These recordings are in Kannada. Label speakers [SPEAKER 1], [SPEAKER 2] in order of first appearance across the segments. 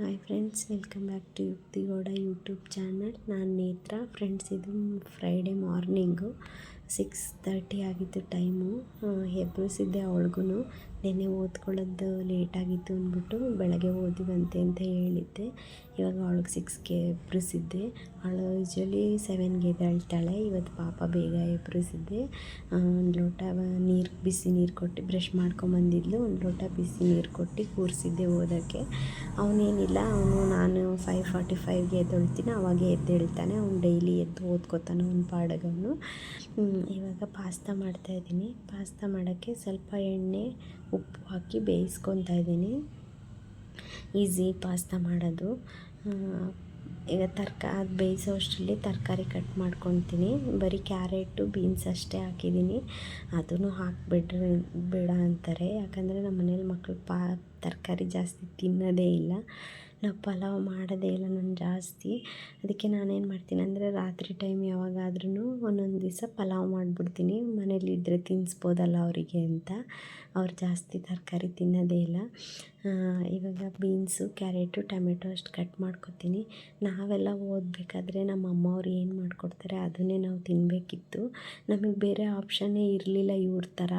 [SPEAKER 1] Hi friends welcome back to Yuktigowda YouTube channel ನಾನು ನೇತ್ರ. ಫ್ರೆಂಡ್ಸ್ ಇದು ಫ್ರೈಡೇ ಮಾರ್ನಿಂಗು ಸಿಕ್ಸ್ ತರ್ಟಿ ಆಗಿತ್ತು ಟೈಮು ಎಬ್ಬಿಸಿದ್ದೆ ಅವಳಿಗೂ ನೆನ್ನೆ ಓದ್ಕೊಳ್ಳೋದು ಲೇಟಾಗಿತ್ತು ಅಂದ್ಬಿಟ್ಟು ಬೆಳಗ್ಗೆ ಓದಿವಂತೆ ಅಂತ ಹೇಳಿದ್ದೆ. ಇವಾಗ ಅವಳಿಗೆ ಸಿಕ್ಸ್ಗೆ ಎಬ್ಬಿಸಿದ್ದೆ ಅವಳು ಯೂಶ್ವಲಿ ಸೆವೆನ್ಗೆ ಎದ್ದೇಳ್ತಾಳೆ. ಇವತ್ತು ಪಾಪ ಬೇಗ ಎಬ್ಬಿಸಿದ್ದೆ ಒಂದು ಲೋಟ ನೀರು, ಬಿಸಿ ನೀರು ಕೊಟ್ಟು ಬ್ರಷ್ ಮಾಡ್ಕೊಂಬಂದಿದ್ಲು ಒಂದು ಲೋಟ ಬಿಸಿ ನೀರು ಕೊಟ್ಟು ಕೂರಿಸಿದ್ದೆ ಓದೋಕ್ಕೆ. ಅವನೇನಿಲ್ಲ, ಅವನು ನಾನು ಫೈವ್ ಫಾರ್ಟಿ ಫೈವ್ಗೆ ಎದ್ದೇಳ್ತೀನಿ. ಅವಾಗೆ ಎದ್ದೇಳ್ತಾನೆ. ಅವ್ನು ಡೈಲಿ ಎದ್ದು ಓದ್ಕೋತಾನೆ, ಅವ್ನ ಪಾಡಗವನು. ಇವಾಗ ಪಾಸ್ತಾ ಮಾಡ್ತಾಯಿದ್ದೀನಿ ಪಾಸ್ತಾ ಮಾಡೋಕ್ಕೆ ಸ್ವಲ್ಪ ಎಣ್ಣೆ, ಉಪ್ಪು ಹಾಕಿ ಬೇಯಿಸ್ಕೊತಾ ಇದ್ದೀನಿ. ಈಸಿ ಪಾಸ್ತಾ ಮಾಡೋದು. ಈಗ ತರ್ಕ, ಅದು ಬೇಯಿಸೋ ಅಷ್ಟರಲ್ಲಿ ತರಕಾರಿ ಕಟ್ ಮಾಡ್ಕೊತೀನಿ. ಬರೀ ಕ್ಯಾರೆಟು, ಬೀನ್ಸ್ ಅಷ್ಟೇ ಹಾಕಿದ್ದೀನಿ. ಅದನ್ನು ಹಾಕಿಬಿಡ್ರಿ, ಬೇಡ ಅಂತಾರೆ. ಯಾಕಂದರೆ ನಮ್ಮ ಮನೇಲಿ ಮಕ್ಕಳು ಪಾ, ತರಕಾರಿ ಜಾಸ್ತಿ ತಿನ್ನೋದೇ ಇಲ್ಲ. ನಾವು ಪಲಾವ್ ಮಾಡೋದೇ ಇಲ್ಲ, ನಾನು ಜಾಸ್ತಿ. ಅದಕ್ಕೆ ನಾನೇನು ಮಾಡ್ತೀನಿ ಅಂದರೆ ರಾತ್ರಿ ಟೈಮ್ ಯಾವಾಗಾದ್ರೂ ಒಂದೊಂದು ದಿವಸ ಪಲಾವ್ ಮಾಡಿಬಿಡ್ತೀನಿ. ಮನೇಲಿದ್ದರೆ ತಿನ್ನಿಸ್ಬೋದಲ್ಲ ಅವರಿಗೆ ಅಂತ. ಅವ್ರು ಜಾಸ್ತಿ ತರಕಾರಿ ತಿನ್ನೋದೇ ಇಲ್ಲ. ಇವಾಗ ಬೀನ್ಸು, ಕ್ಯಾರೆಟು, ಟೊಮೆಟೊ ಅಷ್ಟು ಕಟ್ ಮಾಡ್ಕೊತೀನಿ. ನಾವೆಲ್ಲ ಓದಬೇಕಾದ್ರೆ ನಮ್ಮ ಅಮ್ಮ ಅವ್ರು ಏನು ಮಾಡಿಕೊಡ್ತಾರೆ ಅದನ್ನೇ ನಾವು ತಿನ್ನಬೇಕಿತ್ತು ನಮಗೆ ಬೇರೆ ಆಪ್ಷನ್ನೇ ಇರಲಿಲ್ಲ ಇವ್ರ ಥರ.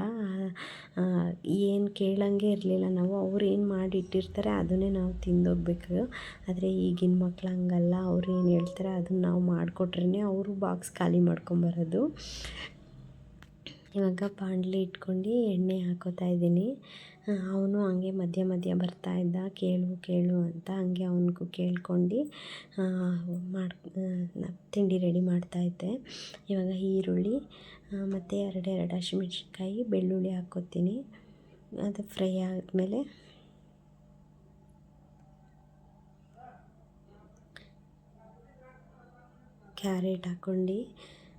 [SPEAKER 1] ಏನು ಕೇಳಂಗೆ ಇರಲಿಲ್ಲ ನಾವು. ಅವ್ರು ಏನು ಮಾಡಿಟ್ಟಿರ್ತಾರೆ ಅದನ್ನೇ ನಾವು ತಿಂದೋಗ್ಬೇಕು. ಆದರೆ ಈಗಿನ ಮಕ್ಳು ಹಂಗಲ್ಲ. ಅವ್ರು ಏನು ಹೇಳ್ತಾರೆ ಅದನ್ನ ನಾವು ಮಾಡಿಕೊಟ್ರೇ ಅವರು ಬಾಕ್ಸ್ ಖಾಲಿ ಮಾಡ್ಕೊಂಬರೋದು ಇವಾಗ ಬಾಣಲಿ ಇಟ್ಕೊಂಡು ಎಣ್ಣೆ ಹಾಕೋತಾ ಇದ್ದೀನಿ. ಅವನು ಹಂಗೆ ಮಧ್ಯ ಮಧ್ಯ ಬರ್ತಾ ಇದ್ದ. ಕೇಳು ಕೇಳು ಅಂತ ಹಂಗೆ ಅವನಿಗೂ ಕೇಳ್ಕೊಂಡು ಮಾಡಿ ತಿಂಡಿ ರೆಡಿ ಮಾಡ್ತಾಯಿದ್ದೆ ಇವಾಗ ಈರುಳ್ಳಿ ಮತ್ತು ಎರಡೆರಡು ಹಸಿಮೆಣ್ಸಿನ್ಕಾಯಿ, ಬೆಳ್ಳುಳ್ಳಿ ಹಾಕ್ಕೊತೀನಿ ಅದು ಫ್ರೈ ಆದಮೇಲೆ ಕ್ಯಾರೆಟ್ ಹಾಕ್ಕೊಂಡು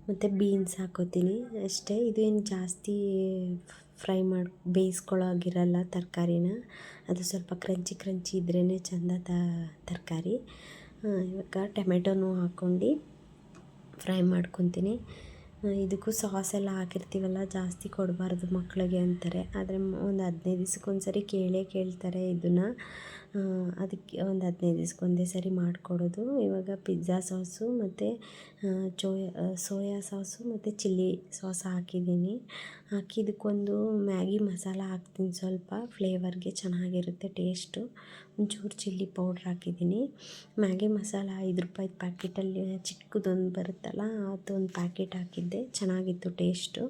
[SPEAKER 1] ಮತ್ತು ಬೀನ್ಸ್ ಹಾಕ್ಕೋತೀನಿ ಅಷ್ಟೇ ಇದೇನು ಜಾಸ್ತಿ ಫ್ರೈ ಮಾಡಿ, ಬೇಯಿಸ್ಕೊಳ್ಳೋಗಿರಲ್ಲ ತರಕಾರಿನ. ಅದು ಸ್ವಲ್ಪ ಕ್ರಂಚಿ ಕ್ರಂಚಿ ಇದ್ರೇ ಚೆಂದ ತರಕಾರಿ. ಇವಾಗ ಟೊಮೆಟೊನೂ ಹಾಕ್ಕೊಂಡು ಫ್ರೈ ಮಾಡ್ಕೊತೀನಿ. ಇದಕ್ಕೂ ಸಾಸ್ ಎಲ್ಲ ಹಾಕಿರ್ತೀವಲ್ಲ, ಜಾಸ್ತಿ ಕೊಡಬಾರ್ದು ಮಕ್ಕಳಿಗೆ ಅಂತಾರೆ. ಆದರೆ ಒಂದು ಹದಿನೈದು ದಿವ್ಸಕ್ಕೆ ಸರಿ ಕೇಳೇ ಕೇಳ್ತಾರೆ ಇದನ್ನು. ಅದಕ್ಕೆ ಒಂದು ಹದಿನೈದು ದಿವ್ಸಕ್ಕೆ ಒಂದೇ ಸರಿ ಮಾಡಿಕೊಡೋದು. ಇವಾಗ ಪಿಜ್ಜಾ ಸಾಸು ಮತ್ತು ಚೋಯಾ ಸೋಯಾ ಸಾಸು ಮತ್ತು ಚಿಲ್ಲಿ ಸಾಸ್ ಹಾಕಿದ್ದೀನಿ. ಹಾಕಿ ಇದಕ್ಕೊಂದು ಮ್ಯಾಗಿ ಮಸಾಲ ಹಾಕ್ತೀನಿ ಸ್ವಲ್ಪ. ಫ್ಲೇವರ್ಗೆ ಚೆನ್ನಾಗಿರುತ್ತೆ ಟೇಸ್ಟು. ಒಂಚೂರು ಚಿಲ್ಲಿ ಪೌಡ್ರ್ ಹಾಕಿದ್ದೀನಿ. ಮ್ಯಾಗಿ ಮಸಾಲ ಐದು ರೂಪಾಯಿದು ಪ್ಯಾಕೆಟಲ್ಲಿ, ಚಿಕ್ಕದೊಂದು ಬರುತ್ತಲ್ಲ ಅದೊಂದು ಪ್ಯಾಕೆಟ್ ಹಾಕಿದ್ದೆ. ಚೆನ್ನಾಗಿತ್ತು ಟೇಸ್ಟು.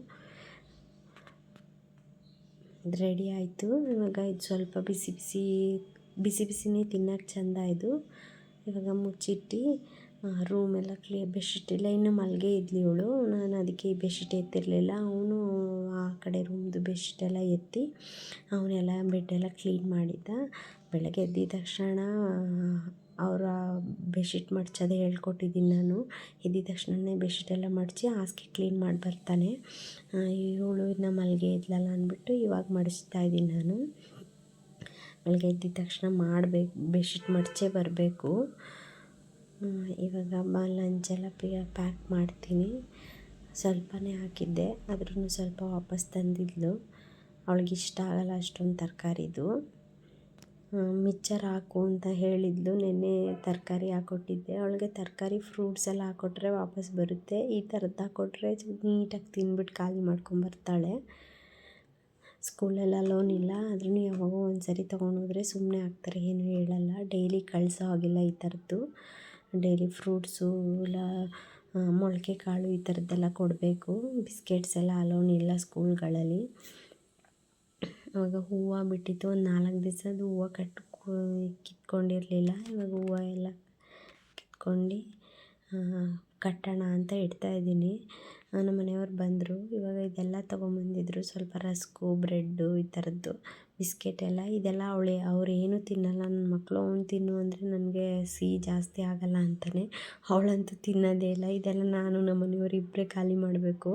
[SPEAKER 1] ರೆಡಿ ಆಯಿತು. ಇವಾಗ ಇದು ಸ್ವಲ್ಪ ಬಿಸಿ ಬಿಸಿ ಬಿಸಿ ಬಿಸಿನೇ ತಿನ್ನೋಕೆ ಚೆಂದ ಇದು. ಇವಾಗ ಮುಚ್ಚಿಟ್ಟು ರೂಮೆಲ್ಲ ಕ್ಲಿಯರ್ ಬೆಡ್ಶೀಟ್ ಎಲ್ಲ ಇನ್ನು ಮಲಗೆ ಇದ್ಲು ಇವಳು. ನಾನು ಅದಕ್ಕೆ ಬೆಡ್ಶೀಟ್ ಎತ್ತಿರಲಿಲ್ಲ. ಅವನು ಆ ಕಡೆ ರೂಮ್ದು ಬೆಡ್ಶೀಟ್ ಎಲ್ಲ ಎತ್ತಿ, ಅವನೆಲ್ಲ ಬೆಡ್ಡೆಲ್ಲ ಕ್ಲೀನ್ ಮಾಡಿದ್ದ. ಬೆಳಗ್ಗೆ ಎದ್ದಿದ ತಕ್ಷಣ, ಅವರ ಬೆಡ್ಶೀಟ್ ಮಡ್ಚೋದೇ ಹೇಳ್ಕೊಟ್ಟಿದ್ದೀನಿ ನಾನು. ಎದ್ದಿದ ತಕ್ಷಣನೇ ಬೆಡ್ಶೀಟ್ ಎಲ್ಲ ಮಡಚಿ, ಹಾಸಿಗೆ ಕ್ಲೀನ್ ಮಾಡಿ ಬರ್ತಾನೆ. ಇವಳು ಇನ್ನು ಮಲಗೆ ಇದ್ಲಲ್ಲ ಅಂದ್ಬಿಟ್ಟು ಇವಾಗ ಮಡಿಸ್ತಾ ಇದ್ದೀನಿ ನಾನು. ಬೆಳಗ್ಗೆ ಎದ್ದಿದ ತಕ್ಷಣ ಮಾಡಬೇಕು, ಬೆಡ್ಶೀಟ್ ಮಡಚೇ ಬರಬೇಕು. ಇವಾಗ ಬ ಲಂಚೆಲ್ಲ ಪ್ಯಾಕ್ ಮಾಡ್ತೀನಿ. ಸ್ವಲ್ಪನೇ ಹಾಕಿದ್ದೆ ಆದ್ರೂ ಸ್ವಲ್ಪ ವಾಪಸ್ ತಂದಿದ್ಲು. ಅವಳಿಗೆ ಇಷ್ಟ ಆಗಲ್ಲ ಅಷ್ಟೊಂದು ತರಕಾರಿದು ಮಿಕ್ಚರ್ ಹಾಕು ಅಂತ ಹೇಳಿದ್ಲು, ನೆನ್ನೆ ತರಕಾರಿ ಹಾಕ್ಕೊಟ್ಟಿದ್ದೆ ಅವಳಿಗೆ ತರಕಾರಿ ಫ್ರೂಟ್ಸ್ ಎಲ್ಲ ಹಾಕ್ಕೊಟ್ರೆ ವಾಪಸ್ ಬರುತ್ತೆ. ಈ ಥರದ್ದು ಹಾಕ್ಕೊಟ್ರೆ ನೀಟಾಗಿ ತಿಂದ್ಬಿಟ್ಟು ಖಾಲಿ ಮಾಡ್ಕೊಂಬರ್ತಾಳೆ ಸ್ಕೂಲಲ್ಲಿ ಲೋನ್ ಇಲ್ಲ, ಆದ್ರೂ ಯಾವಾಗೋ ಒಂದು ಸರಿ ತೊಗೊಂಡೋದ್ರೆ ಸುಮ್ಮನೆ ಆಗ್ತಾರೆ ಏನೂ ಹೇಳಲ್ಲ. ಡೈಲಿ ಕಳಿಸೋ ಹಾಗಿಲ್ಲ ಈ ಥರದ್ದು. ಡೈಲಿ ಫ್ರೂಟ್ಸು ಇಲ್ಲ ಮೊಳಕೆ ಕಾಳು ಈ ಥರದ್ದೆಲ್ಲ ಕೊಡಬೇಕು. ಬಿಸ್ಕೆಟ್ಸ್ ಎಲ್ಲ ಅಲೋನ್ ಇಲ್ಲ ಸ್ಕೂಲ್ಗಳಲ್ಲಿ. ಆವಾಗ ಹೂವು ಬಿಟ್ಟಿತ್ತು. ಒಂದು ನಾಲ್ಕು ಅದು ಹೂವು ಕಟ್ಟು ಕಿತ್ಕೊಂಡಿರಲಿಲ್ಲ. ಇವಾಗ ಹೂವು ಎಲ್ಲ ಕಿತ್ಕೊಂಡು ಕಟ್ಟೋಣ ಅಂತ ಇಡ್ತಾಯಿದ್ದೀನಿ ನಮ್ಮ ಮನೆಯವ್ರು ಬಂದರು. ಇವಾಗ ಇದೆಲ್ಲ ತೊಗೊಂಬಂದಿದ್ರು. ಸ್ವಲ್ಪ ರಸ್ಕು, ಬ್ರೆಡ್ಡು ಈ ಥರದ್ದು ಬಿಸ್ಕೆಟ್ ಎಲ್ಲ. ಇದೆಲ್ಲ ಅವಳೆ, ಅವ್ರು ಏನೂ ತಿನ್ನಲ್ಲ. ನನ್ನ ಮಕ್ಕಳು ಅವ್ನು ತಿನ್ನು ಅಂದರೆ ನನಗೆ ಸಿಹಿ ಜಾಸ್ತಿ ಆಗಲ್ಲ ಅಂತಲೇ ಅವಳಂತೂ ತಿನ್ನೋದೇ ಇಲ್ಲ. ಇದೆಲ್ಲ ನಾನು ನಮ್ಮ ಮನೆಯವ್ರು ಇಬ್ಬರೇ ಖಾಲಿ ಮಾಡಬೇಕು.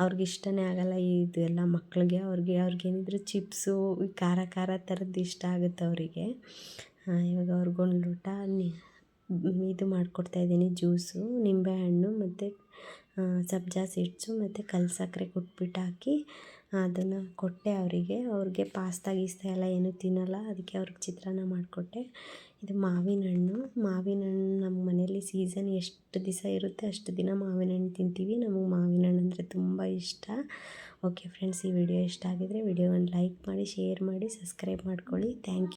[SPEAKER 1] ಅವ್ರಿಗೆ ಇಷ್ಟನೇ ಆಗಲ್ಲ ಇದು ಎಲ್ಲ ಮಕ್ಕಳಿಗೆ ಅವ್ರಿಗೆ ಅವ್ರಿಗೇನಿದ್ರು ಚಿಪ್ಸು ಖಾರ ಖಾರ ಥರದ್ದು ಇಷ್ಟ ಆಗುತ್ತೆ ಅವರಿಗೆ. ಇವಾಗ ಅವ್ರಿಗೊಂದು ಲೋಟ ಇದು ಮಾಡಿಕೊಡ್ತಾಯಿದ್ದೀನಿ ಜ್ಯೂಸು ನಿಂಬೆಹಣ್ಣು ಮತ್ತು ಸಬ್ಜಾ ಸೀಡ್ಸು ಮತ್ತು ಕಲ್ಲು ಸಕ್ಕರೆ ಕುಟ್ಬಿಟ್ಟು ಹಾಕಿ ಅದನ್ನು ಕೊಟ್ಟೆ ಅವರಿಗೆ. ಅವ್ರಿಗೆ ಪಾಸ್ತಾ ಗೀಸ್ತಾ ಎಲ್ಲ ಏನೂ ತಿನ್ನಲ್ಲ, ಅದಕ್ಕೆ ಅವ್ರಿಗೆ ಚಿತ್ರಾನ್ನ ಮಾಡಿಕೊಟ್ಟೆ. ಇದು ಮಾವಿನ ಹಣ್ಣು ಮಾವಿನ ಹಣ್ಣು ನಮ್ಮ ಮನೇಲಿ ಸೀಸನ್ ಎಷ್ಟು ದಿವಸ ಇರುತ್ತೆ ಅಷ್ಟು ದಿನ ಮಾವಿನ ಹಣ್ಣು ತಿಂತೀವಿ. ನಮಗೆ ಮಾವಿನ ಹಣ್ಣು ಅಂದರೆ ತುಂಬ ಇಷ್ಟ. ಓಕೆ ಫ್ರೆಂಡ್ಸ್, ಈ ವಿಡಿಯೋ ಇಷ್ಟ ಆಗಿದರೆ ವಿಡಿಯೋವನ್ನು ಲೈಕ್ ಮಾಡಿ, ಶೇರ್ ಮಾಡಿ, ಸಬ್ಸ್ಕ್ರೈಬ್ ಮಾಡ್ಕೊಳ್ಳಿ. Thank you.